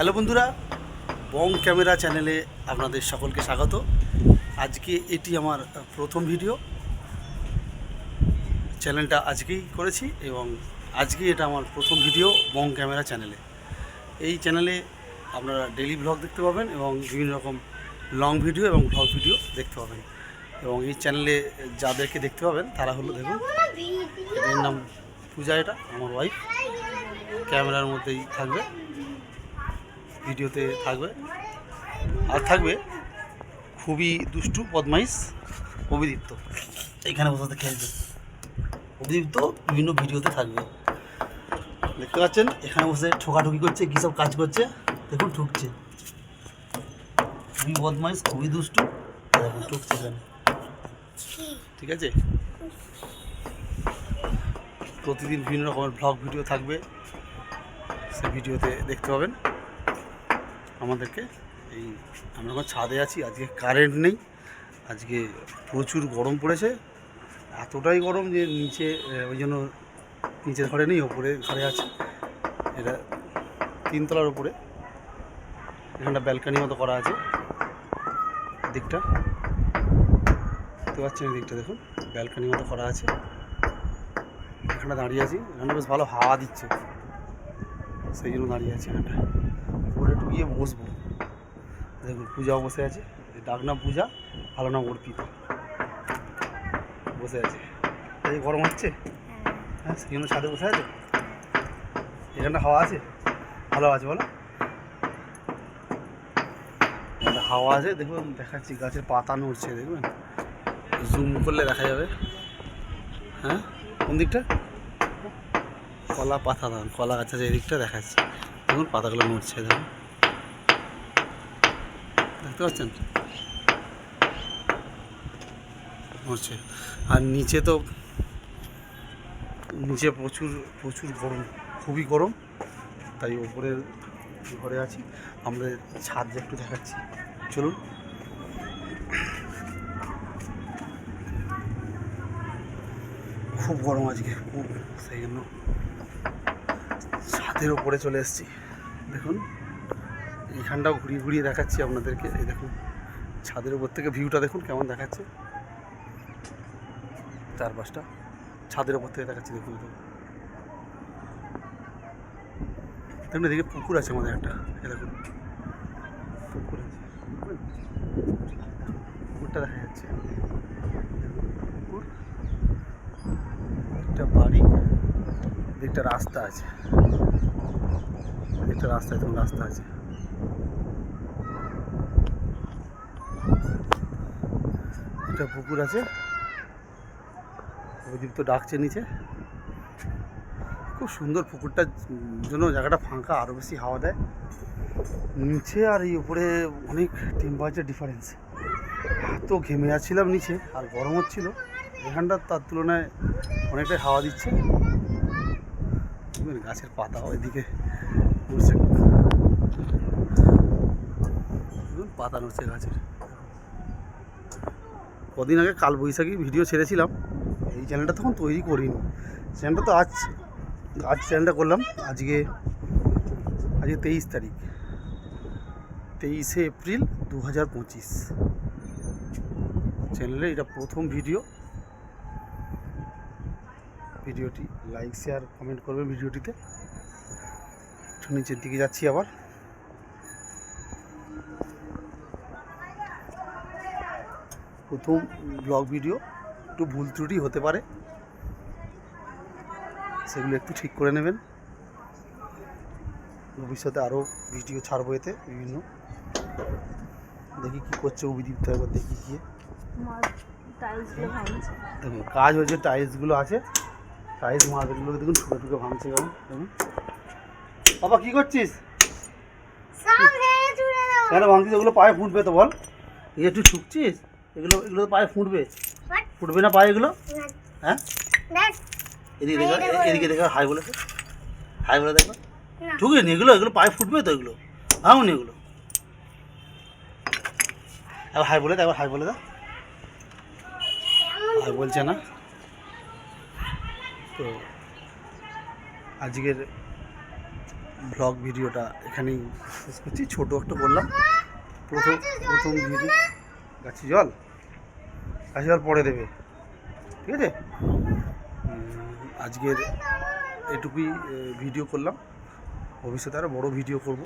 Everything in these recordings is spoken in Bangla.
হ্যালো বন্ধুরা, বং ক্যামেরা চ্যানেলে আপনাদের সকলকে স্বাগত। আজকে এটি আমার প্রথম ভিডিও। চ্যানেলটা আজকেই করেছি এবং আজকে এটা আমার প্রথম ভিডিও বং ক্যামেরা চ্যানেলে। এই চ্যানেলে আপনারা ডেলি ব্লগ দেখতে পাবেন এবং বিভিন্ন রকম লং ভিডিও এবং ব্লগ ভিডিও দেখতে পাবেন। এবং এই চ্যানেলে যাদেরকে দেখতে পাবেন, তারা হলো দেখুন, এদের নাম পূজা এটা, আমার ওয়াইফ ক্যামেরার মধ্যেই থাকবে। ভিডিওতে থাকবে। আর থাকবে খুবই দুষ্টু, বদমাইশ, অভিদীপ্ত। এখানে বসাতে খেলছে অভিদীপ্ত বিভিন্ন ভিডিওতে থাকবে। দেখতে পাচ্ছেন, এখানে বসে ঠোকাঠুকি করছে, কী সব কাজ করছে। দেখুন, ঠুকছে। খুবই বদমাইশ, খুবই দুষ্টু। দেখুন, ঠুকছে এখানে। ঠিক আছে? প্রতিদিন বিভিন্ন রকমের ব্লগ ভিডিও থাকবে। সেই ভিডিওতে দেখতে পাবেন। আমাদেরকে এই, আমরা এখন ছাদে আছি, আজকে কারেন্ট নেই, আজকে প্রচুর গরম পড়েছে। এতটাই গরম যে নিচে ওই জন্য নিচের ঘরে নেই, ওপরে ঘরে আছে। এটা তিনতলার উপরে এখানটা ব্যালকানি মতো করা আছে, দিকটা। দেখতে পাচ্ছেন দিকটা, দেখুন ব্যালকানি মতো করা আছে। এখানে দাঁড়িয়ে আছি এখানে বেশ ভালো হাওয়া দিচ্ছে, সেই জন্য দাঁড়িয়ে আছি এখানটা উপরে গিয়ে বসবো। দেখুন, পূজাও বসে আছে। ডাক নাম পূজা ভালো নাম অর্পিতা। বসে আছে। এই গরম হচ্ছে? হ্যাঁ সেই জন্য ছাদে বসে আছে? এখানটা হাওয়া আছে? ভালো আছে, বলো। হাওয়া আছে, দেখুন, দেখাচ্ছি, গাছের পাতা নড়ছে দেখবেন জুম করলে দেখা যাবে। হ্যাঁ? কোন দিকটা? কলা পাতা দাম কলা গাছ আছে এদিকটা দেখাচ্ছে। দেখুন পাতাগুলো নড়ছে দেখুন দেখতে পাচ্ছেন? নড়ছে আর নিচে তো, নিচে প্রচুর প্রচুর গরম, খুবই গরম। তাই ওপরের ঘরে আছি। আমরা ছাদ একটু দেখাচ্ছি। চলুন। খুব গরম আজকে, খুব, সেই জন্য ছাদের ওপরে চলে এসেছি। দেখুন, এইখানটাও ঘুরিয়ে ঘুরিয়ে দেখাচ্ছি আপনাদেরকে। এই দেখুন, ছাদের উপর থেকে ভিউটা দেখুন কেমন দেখাচ্ছে। চারপাশটা ছাদের উপর থেকে দেখাচ্ছি, দেখুন দেখুন। দেখুন এদিকে পুকুর আছে আমাদের একটা এ দেখুন। পুকুর আছে। পুকুরটা দেখা যাচ্ছে। পুকুর, একটা বাড়ি, একটা রাস্তা আছে। একটা রাস্তা দেখুন রাস্তা আছে। একটা পুকুর আছে। অভিদীপ্ত ডাকছে নিচে। খুব সুন্দর পুকুরটার জন্য জায়গাটা ফাঁকা আরও বেশি হাওয়া দেয়। নিচে আর এই উপরে অনেক টেম্পারেচার ডিফারেন্স এত ঘেমে যাচ্ছিলাম নিচে, আর গরম হচ্ছিল। এখানটা তার তুলনায় অনেকটাই হাওয়া দিচ্ছে। গাছের পাতা ওইদিকে দেখুন পাতা নড়ছে গাছের। কদিন আগে কাল বৈশাখী ভিডিও ছেড়েছিলাম, এই চ্যানেলটা তখন তৈরি করিনি। চ্যানেলটা তো আজ আজ চ্যানেলটা করলাম, আজকে আজকে তেইশ তারিখ, তেইশে এপ্রিল দু হাজার পঁচিশ। চ্যানেলে এটা প্রথম ভিডিও। ভিডিওটি লাইক শেয়ার কমেন্ট করবে ভিডিওটিতে। নিচের দিকে যাচ্ছি আবার। প্রথম ব্লগ ভিডিও একটু ভুল ত্রুটি হতে পারে। সেগুলো একটু ঠিক করে নেবেন। ভবিষ্যতে আরও ভিডিও ছাড়বো এতে বিভিন্ন। দেখি কী করছে অভিদীপ্ত, একবার দেখি গিয়ে। দেখুন, কাজ হয়েছে টাইলসগুলো আছে। টাইলস মার্বেলগুলো দেখুন, ঠুকে ঠুকে ভাঙছে কেমন। দেখুন। বাবা কী করছিস? কেন ভাঙছিস? ওগুলো পায়ে ফুটবে তো বল। এই একটু ঠুকছিস এগুলো এগুলো তো পায়ে ফুটবে। ফুটবে না পায়ে এগুলো? হ্যাঁ? এদিকে দেখো এদিকে দেখো হাই বলেছে। হাই বলে দেখো। ঠুকে নি এগুলো এগুলো পায়ে ফুটবে তো এগুলো। ভাঙুনি এগুলো। একবার হাই বলে দাও একবার হাই বলে দাও হাই বলছে না। তো আজকের ব্লগ ভিডিওটা এখানেই শেষ করছি। ছোটো একটা বললাম। প্রথম প্রথম ভিডিও গাছি জল? গাছি জল পরে দেবে। ঠিক আছে? আজকের এটুকুই ভিডিও করলাম। ভবিষ্যতে আরও বড়ো ভিডিও করব।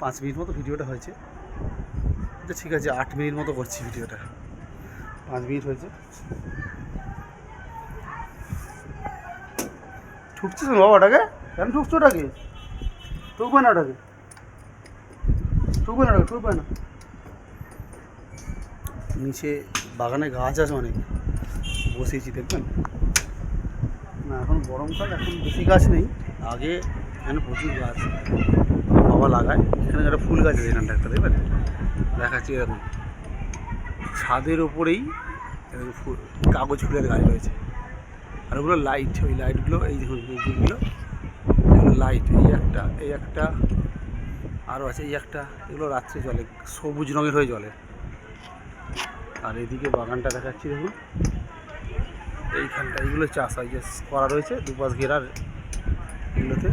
পাঁচ মিনিট মতো ভিডিওটা হয়েছে। আচ্ছা ঠিক আছে, আট মিনিট মতো করছি ভিডিওটা পাঁচ মিনিট হয়েছে। ঠুকছিস বাবা ওটাকে? কেন ঠুকছো ওটাকে? ঠুকবে না ওটাকে। ঠুকবে না ওটাকে ঠুকবে না। নিচে বাগানে গাছ আছে অনেক। বসিয়েছি দেখবেন? না এখন গরমকাল এখন বেশি গাছ নেই। আগে এখানে প্রচুর গাছ। বাবা লাগায়। এখানে একটা ফুল গাছ আছে এখানটা একটা দেখবেন? দেখাচ্ছি এরকম। ছাদের ওপরেই কাগজ ফুলের গাছ রয়েছে। আর ওগুলো লাইট ওই লাইটগুলো এই দেখুন, এই যেগুলো, এগুলো লাইট এই একটা এই একটা আরও আছে, এই একটা, এগুলো রাত্রে জলে সবুজ রঙের হয়ে জলে আর এদিকে বাগানটা দেখাচ্ছি, দেখুন। এইখানটা এইগুলো চাষ হয়, যে করা রয়েছে, দুপাশ ঘেরার এগুলোতে।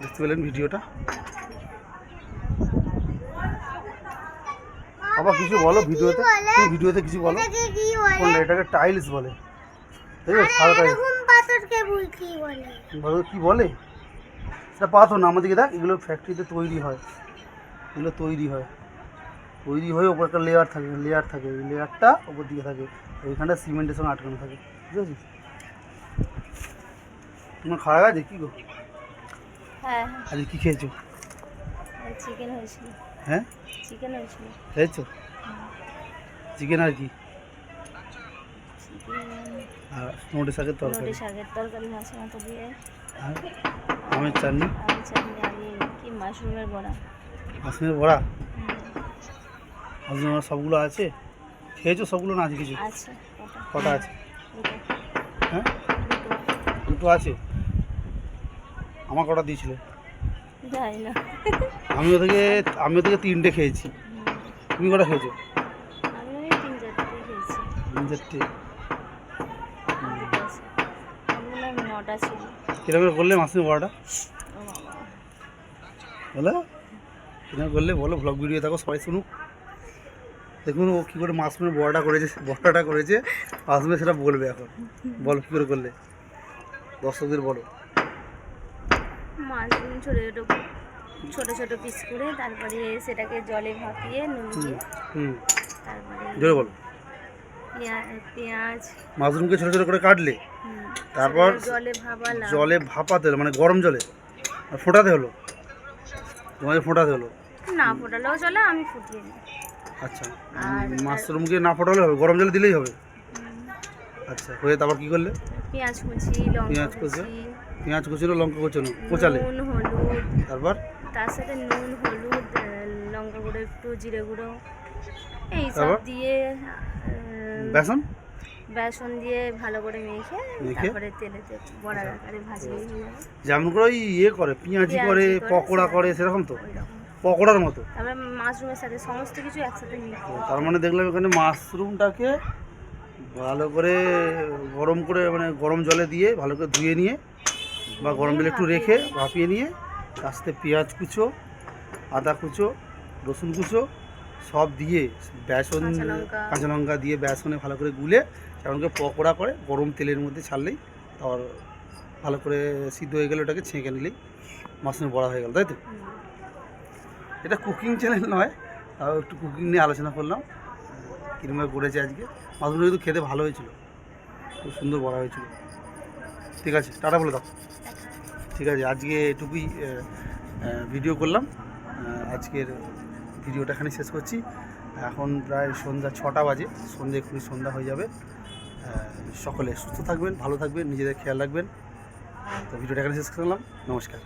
দেখতে পেলেন ভিডিওটা? বাবা কিছু বলো ভিডিওতে? তুমি ভিডিওতে কিছু বলো? এটাকে কি বলে? কোনটা এটাকে টাইলস বলে? ঠিক আছে সাদা টাইলস। পাথরকে ভুল কি বলে? বলো কি বলে? সেটা পাথর না আমাদেরকে দেখ এগুলো ফ্যাক্টরিতে তৈরি হয়। এগুলো তৈরি হয়। তৈরি হয়ে ওপর একটা লেয়ার থাকে লেয়ার থাকে। এই লেয়ারটা ওপর দিকে থাকে। ওইখানটা সিমেন্টের সঙ্গে আটকানো থাকে। বুঝেছিস তোমার খাওয়া গেছে কী গো? হ্যাঁ। আজকে কী খেয়েছো? চিকেন হয়েছিল। হ্যাঁ? চিকেন হয়েছিল চিকেন আর কি? আর নোটে শাকের তরকারি। নোটে শাকের তরকারি মতো দিয়ে। আর আমের চাটনি? আলু চাটনি আর কি মাশরুমের বড়া। বড়া? মাসুমের বড়া সবগুলো আছে? খেয়েছো সবগুলো না আছে কিছু? আছে কটা? আছে? হ্যাঁ? দুটো। দুটো আছে? আমার কটা দিয়েছিল? জানি না। আমি ওদেরকে আমি ওদেরকে তিনটে খেয়েছি। তুমি কটা খেয়েছো? আমি তিন চারটে খেয়েছি। তিন চারটে দুটো আছে আপনার নটা ছিল। কীরকম করে করলে মাসুমের বড়াটা? বলো। কীরকম করলে বলো ব্লগ ভিডিও থাকো সবাই শুনুক। দেখুন ও কী করে মাসুমের বড়াটা করেছে বড়াটা করেছে। মাসুমে সেটা বলবে এখন। বলো কী করে করলে? দর্শকদের বলো। মাশরুম ছোটো ছোটো ছোটো ছোটো পিস করে তারপরে সেটাকে জলে ভাপিয়ে নুন দিয়ে হুম। তারপরে বলো। পেঁয়া- পেঁয়াজ। মাশরুমকে ছোটো ছোটো করে কাটলে তারপর জলে জলে ভাপাতে হলো মানে গরম জলে ফোটাতে হলো। তোমাকে ফোটাতে হলো? না ফোটালেও চলে আমি ফুটিয়ে দিই আচ্ছা মাশরুমকে না ফোটালে হবে? গরম জলে দিলেই হবে? আচ্ছা হয়ে তারপর কী করলে? পেঁয়াজ কুচি লঙ্কা পেঁয়াজ কুচি। পেঁয়াজ কুচলো লঙ্কা কুচলো কোচালে। নুন হলুদ। তারপর? তার সাথে নুন হলুদ লঙ্কা গুঁড়ো একটু জিরে গুঁড়ো। এই সব তারপর? দিয়ে আহ, বেসন? বেসন দিয়ে ভালো করে মেখে মেখে? তারপরে তেলেতে বড়ার আকারে ভাজিয়ে নিয়ে যেমন করে ওই ইয়ে করে পেঁয়াজি পেঁয়াজি করে করে, পকোড়া করে সেরকম তো? পকোড়ার মতো? তারপরে মাশরুমের সাথে সমস্ত কিছু একসাথে মিক্স। তো তার মানে দেখলাম এখানে মাশরুমটাকে ভালো করে গরম করে মানে গরম জলে দিয়ে ভালো করে ধুয়ে নিয়ে বা গরম জলে একটু রেখে ভাপিয়ে নিয়ে সাথে পেঁয়াজ কুচো আদা কুচো রসুন কুচো সব দিয়ে বেসন কাঁচা লঙ্কা। দিয়ে বেসনে ভালো করে গুলে সেমনকে পকোড়া করে গরম তেলের মধ্যে ছাড়লেই তারপর ভালো করে সিদ্ধ হয়ে গেলে ওটাকে ছেঁকে নিলেই মাশরুম বড়া হয়ে গেল তাই তো? এটা কুকিং চ্যানেল নয় তাও একটু কুকিং নিয়ে আলোচনা করলাম। কীরকমভাবে করেছে আজকে? মাশরুমটা কিন্তু খেতে ভালো হয়েছিল খুব সুন্দর বড়া হয়েছিল। ঠিক আছে, টাটা বলে দাও। ঠিক আছে, আজকে এটুকুই ভিডিও করলাম। আজকের ভিডিওটা এখানে শেষ করছি। এখন প্রায় সন্ধ্যা ছটা বাজে সন্ধ্যে এক্ষুনি সন্ধ্যা হয়ে যাবে। সকলে সুস্থ থাকবেন, ভালো থাকবেন, নিজেদের খেয়াল রাখবেন। তো ভিডিওটা এখানে শেষ করলাম। নমস্কার।